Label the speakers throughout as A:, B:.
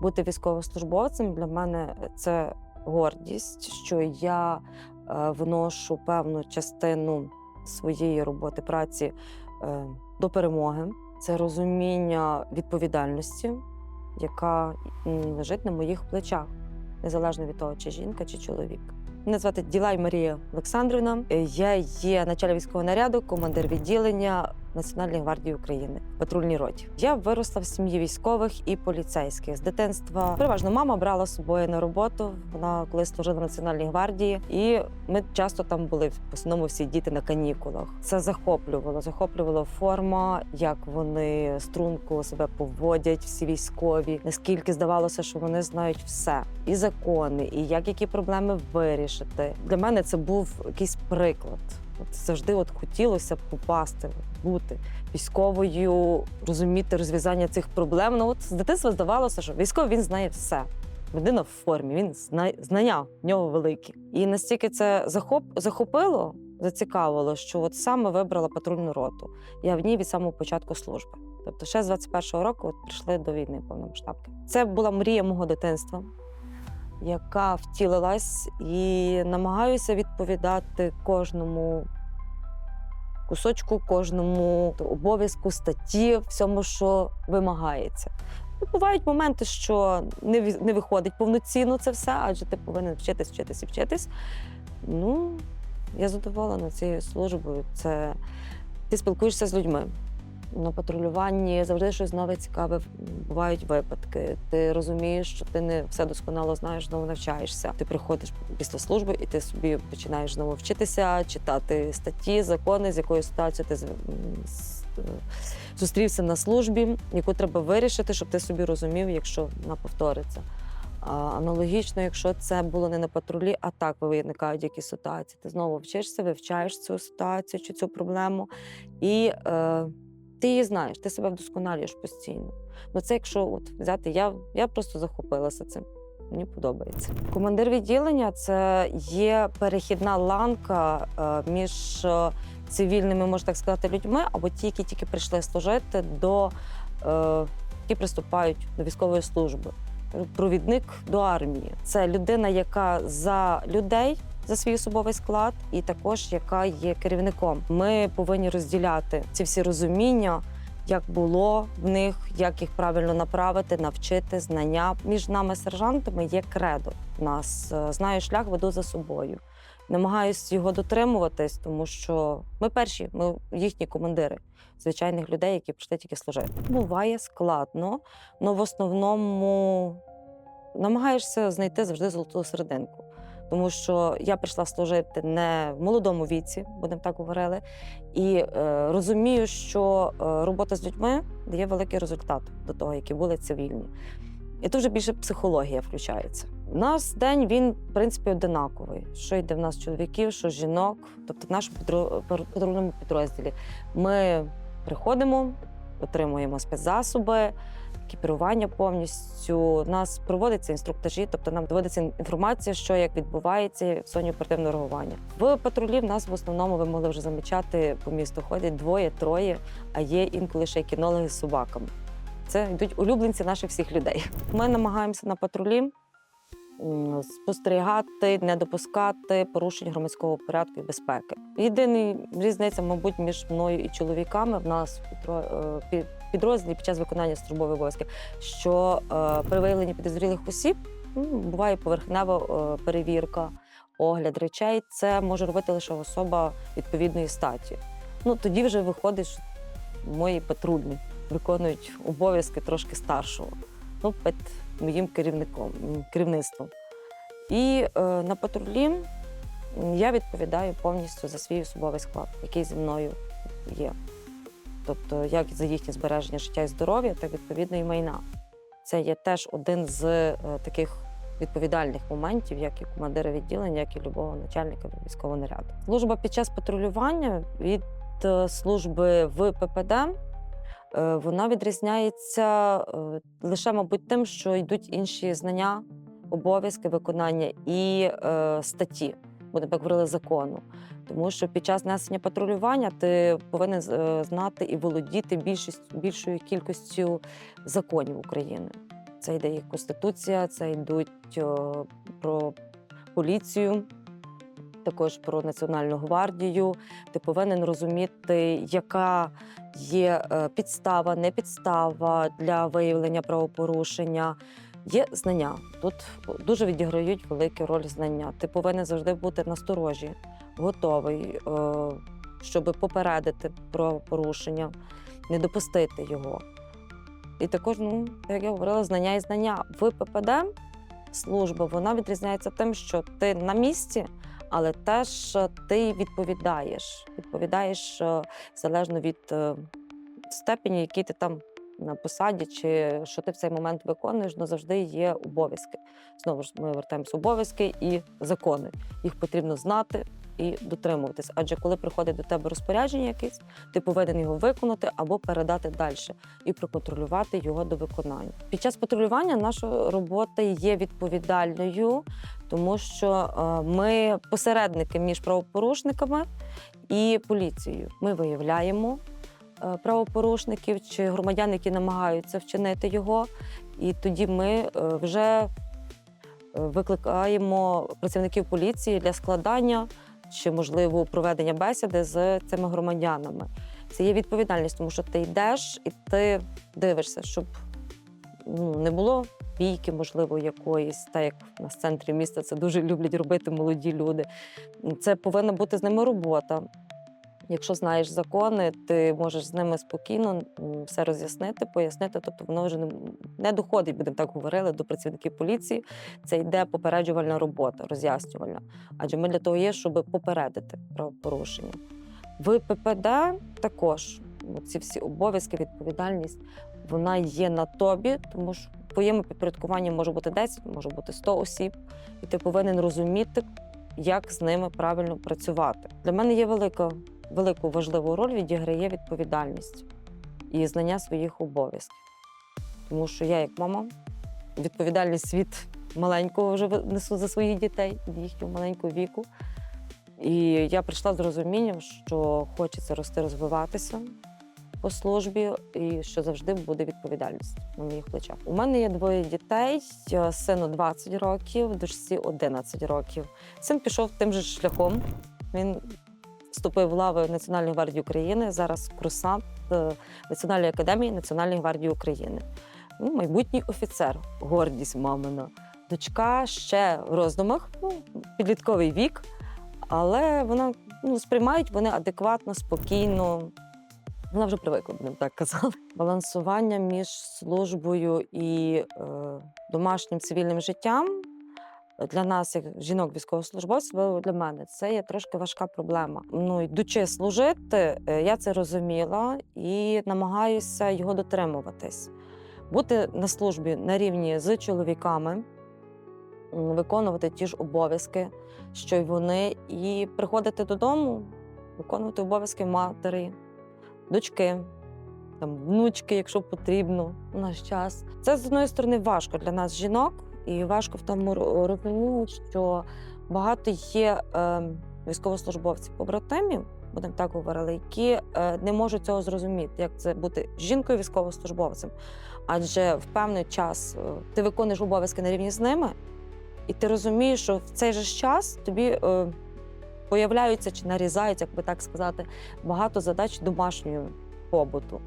A: Бути військовослужбовцем для мене це гордість, що я е, вношу певну частину своєї роботи праці е, до перемоги. Це розуміння відповідальності, яка лежить на моїх плечах, незалежно від того, чи жінка, чи чоловік. Мене звати Ділай Марія Олександрівна. Е, Я є начальник військового наряду, командир відділення Національної гвардії України в патрульній роті. Я виросла в сім'ї військових і поліцейських. З дитинства переважно мама брала з собою на роботу. Вона колись служила в Національній гвардії, і ми часто там були в основному всі діти на канікулах. Це захоплювало. Захоплювала форма, як вони струнко себе поводять, всі військові. Наскільки здавалося, що вони знають все, і закони, і як які проблеми вирішити. Для мене це був якийсь приклад. От завжди от хотілося попасти, бути військовою, розуміти розв'язання цих проблем. Ну от з дитинства здавалося, що військовий він знає все. Людина в формі, він знає знання в нього великі. І настільки це захоп захопило, зацікавило, що от саме вибрала патрульну роту. Я в ній від самого початку служби. Тобто, ще з 21-го року от прийшли до війни повномасштабки. Це була мрія мого дитинства, яка втілилась, і намагаюся відповідати кожному кусочку, кожному обов'язку, статті, всьому, що вимагається. Ну, Бувають моменти, що не, не виходить повноцінно це все, адже ти повинен вчитись, вчитись і вчитись. Ну, я задоволена цією службою. Це ти спілкуєшся з людьми. На патрулюванні завжди щось нове цікаве. Бувають випадки. Ти розумієш, що ти не все досконало знаєш, знову навчаєшся. Ти приходиш після служби, і ти собі починаєш знову вчитися, читати статті, закони, з якою ситуацією ти зустрівся на службі, яку треба вирішити, щоб ти собі розумів, якщо вона повториться. Аналогічно, якщо це було не на патрулі, а так виникають якісь ситуації. Ти знову вчишся, вивчаєш цю ситуацію чи цю проблему, і е, ти її знаєш, ти себе вдосконалюєш постійно. Ну це якщо от взяти, я, я просто захопилася цим. Мені подобається. Командир відділення це є перехідна ланка е, між е, цивільними, можна так сказати, людьми, або ті, які тільки прийшли служити до е, які приступають до військової служби. Провідник до армії це людина, яка за людей. За свій особовий склад, і також яка є керівником. Ми повинні розділяти ці всі розуміння, як було в них, як їх правильно направити, навчити знання. Між нами, сержантами, є кредо. Нас е, знаю шлях, веду за собою. Намагаюсь його дотримуватись, тому що ми перші, ми їхні командири, звичайних людей, які прийшли тільки служити. Буває складно, але в основному намагаєшся знайти завжди золоту серединку. Тому що я прийшла служити не в молодому віці, будемо так говорили, і е, розумію, що е, робота з людьми дає великий результат до того, які були цивільні. І тут вже більше психологія включається. У нас день він, в принципі, одинаковий. Що йде в нас чоловіків, що жінок. Тобто в нашому патрульному підрозділі ми приходимо, отримуємо спецзасоби, екіпірування повністю. У нас проводяться інструктажі, тобто нам доводиться інформація, що як відбувається в зоні оперативного реагування. В патрулі в нас в основному ви могли вже замічати по місту ходять двоє, троє, а є інколи ще й кінологи з собаками. Це йдуть улюбленці наших всіх людей. Ми намагаємося на патрулі спостерігати, не допускати порушень громадського порядку і безпеки. Єдиний різниця, мабуть, між мною і чоловіками в нас підрозділі під час виконання службових обов'язків, що е, при виявленні підозрілих осіб буває поверхнева е, перевірка, огляд речей. Це може робити лише особа відповідної статі. Ну тоді вже виходить, що мої патрульні виконують обов'язки трошки старшого, ну, під моїм керівником, керівництвом. І е, на патрулі я відповідаю повністю за свій особовий склад, який зі мною є. Тобто, як за їхнє збереження життя і здоров'я, так відповідно і майна. Це є теж один з е, таких відповідальних моментів, як і командира відділення, як і любого начальника військового наряду. Служба під час патрулювання від е, служби в ППД е, вона відрізняється лише, мабуть, тим, що йдуть інші знання, обов'язки виконання і статті, будемо так говорили, закону. Тому що під час несення патрулювання ти повинен е, знати і володіти більшість, більшою кількістю законів України. Це йде і конституція, це йдуть о, про поліцію, також про Національну гвардію. Ти повинен розуміти, яка є е, підстава, не підстава для виявлення правопорушення. Є знання. Тут дуже відіграють велику роль знання. Ти повинен завжди бути насторожі, готовий, е, щоб попередити правопорушення, не допустити його. І також, ну, як я говорила, знання і знання. В ППД служба вона відрізняється тим, що ти на місці, але теж ти відповідаєш. Відповідаєш е, залежно від е, степені, який ти там на посаді, чи що ти в цей момент виконуєш, ну завжди є обов'язки. Знову ж ми вертаємося обов'язки і закони. Їх потрібно знати і дотримуватись. Адже коли приходить до тебе розпорядження якесь, ти повинен його виконати або передати далі і проконтролювати його до виконання. Під час патрулювання наша робота є відповідальною, тому що е, ми посередники між правопорушниками і поліцією. Ми виявляємо правопорушників чи громадян, які намагаються вчинити його, і тоді ми е, вже е, викликаємо працівників поліції для складання чи, можливо, проведення бесіди з цими громадянами. Це є відповідальність, тому що ти йдеш і ти дивишся, щоб ну, не було бійки, можливо, якоїсь, так як у нас в центрі міста це дуже люблять робити молоді люди. Це повинна бути з ними робота. Якщо знаєш закони, ти можеш з ними спокійно все роз'яснити, пояснити. Тобто воно вже не, доходить, будемо так говорили, до працівників поліції. Це йде попереджувальна робота, роз'яснювальна. Адже ми для того є, щоб попередити правопорушення. В ППД також ну, ці всі обов'язки, відповідальність, вона є на тобі, тому що твоєму підпорядкуванні може бути 10, може бути 100 осіб, і ти повинен розуміти, як з ними правильно працювати. Для мене є велика, велику важливу роль відіграє відповідальність і знання своїх обов'язків. Тому що я, як мама, відповідальність від маленького вже несу за своїх дітей, їхнього маленького віку. І я прийшла з розумінням, що хочеться рости, розвиватися по службі, і що завжди буде відповідальність на моїх плечах. У мене є двоє дітей: е, сину 20 років, дочці 11 років. Син пішов тим же шляхом. Він вступив в лави Національної гвардії України. Зараз курсант е, Національної академії Національної гвардії України. Ну, майбутній офіцер, гордість мамина. Дочка ще в роздумах, ну, підлітковий вік, але вона ну, сприймають вони адекватно, спокійно. Вона вже привикла, будемо так казали. Балансування між службою і е, домашнім цивільним життям для нас, як жінок військовослужбовців, для мене це є трошки важка проблема. Ну, йдучи служити, е, я це розуміла і намагаюся його дотримуватись. Бути на службі на рівні з чоловіками, виконувати ті ж обов'язки, що й вони, і приходити додому, виконувати обов'язки матері, дочки, там, внучки, якщо потрібно, в наш час. Це з одної сторони важко для нас, жінок, і важко в тому ро- що багато є е, військовослужбовців побратимів, будемо так говорили, які е, не можуть цього зрозуміти, як це бути жінкою військовослужбовцем. Адже в певний час е, ти виконуєш обов'язки на рівні з ними, і ти розумієш, що в цей же час тобі е, появляються чи нарізаються, як би так сказати, багато задач домашнього побуту.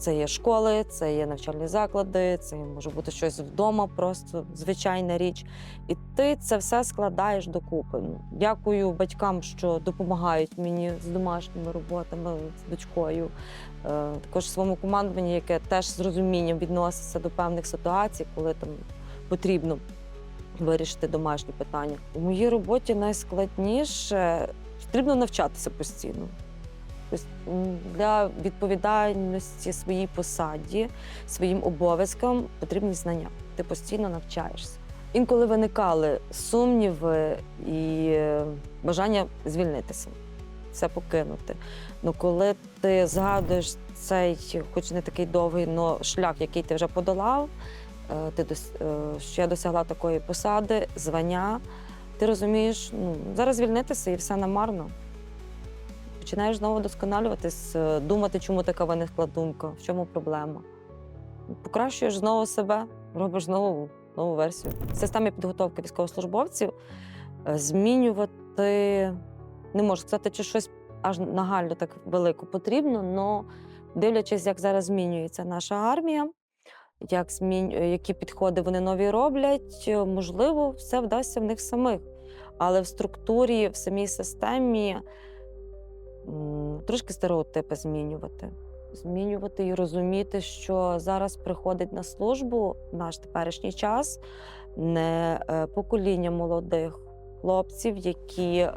A: Це є школи, це є навчальні заклади, це може бути щось вдома, просто звичайна річ. І ти це все складаєш докупи. Ну, Дякую батькам, що допомагають мені з домашніми роботами, з дочкою. Е, Також своєму командуванню, яке теж з розумінням відноситься до певних ситуацій, коли там потрібно вирішити домашні питання. У моїй роботі найскладніше потрібно навчатися постійно. Для відповідальності своїй посаді, своїм обов'язкам потрібні знання. Ти постійно навчаєшся. Інколи виникали сумніви і е, бажання звільнитися, все покинути. Ну коли ти згадуєш цей, хоч не такий довгий, но шлях, який ти вже подолав, е, ти е, що я досягла такої посади, звання, ти розумієш, ну зараз звільнитися і все намарно починаєш знову вдосконалюватись, е, думати, чому така виникла думка, в чому проблема. Покращуєш знову себе, робиш нову, нову версію. Системі підготовки військовослужбовців е, змінювати не можу сказати, чи щось аж нагально так велико потрібно, але дивлячись, як зараз змінюється наша армія, як змін... які підходи вони нові роблять, е, можливо, все вдасться в них самих. Але в структурі, в самій системі трошки стереотипи змінювати. Змінювати і розуміти, що зараз приходить на службу наш теперішній час не е, покоління молодих хлопців, які е,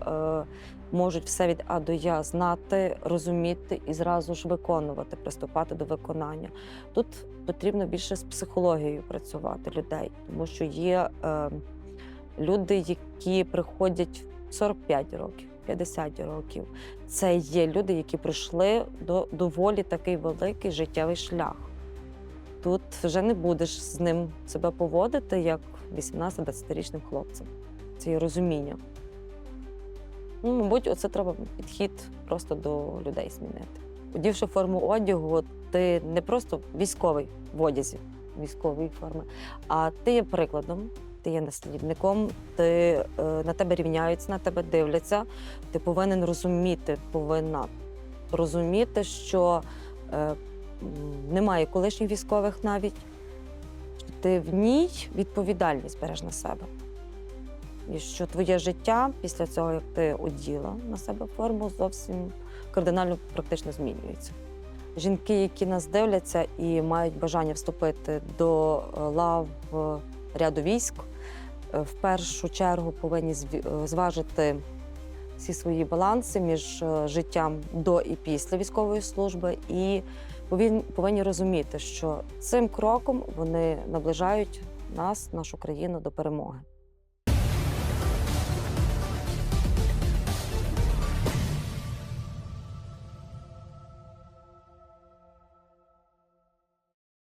A: можуть все від А до Я знати, розуміти і зразу ж виконувати, приступати до виконання. Тут потрібно більше з психологією працювати людей, тому що є е, люди, які приходять в 45 років, 50 років. Це є люди, які пройшли до доволі такий великий життєвий шлях. Тут вже не будеш з ним себе поводити як 18-20-річним хлопцем. Це є розуміння. Ну, мабуть, оце треба підхід просто до людей змінити. Одівши форму одягу, ти не просто військовий в одязі військової форми, а ти є прикладом, ти є наслідником, ти, е, на тебе рівняються, на тебе дивляться. Ти повинен розуміти, повинна розуміти, що е, немає колишніх військових навіть, ти в ній відповідальність береш на себе. І що твоє життя після цього, як ти оділа на себе форму, зовсім кардинально практично змінюється. Жінки, які нас дивляться і мають бажання вступити до е, лав е, ряду військ, в першу чергу повинні е, зважити всі свої баланси між е, життям до і після військової служби, і повинні розуміти, що цим кроком вони наближають нас, нашу країну до перемоги.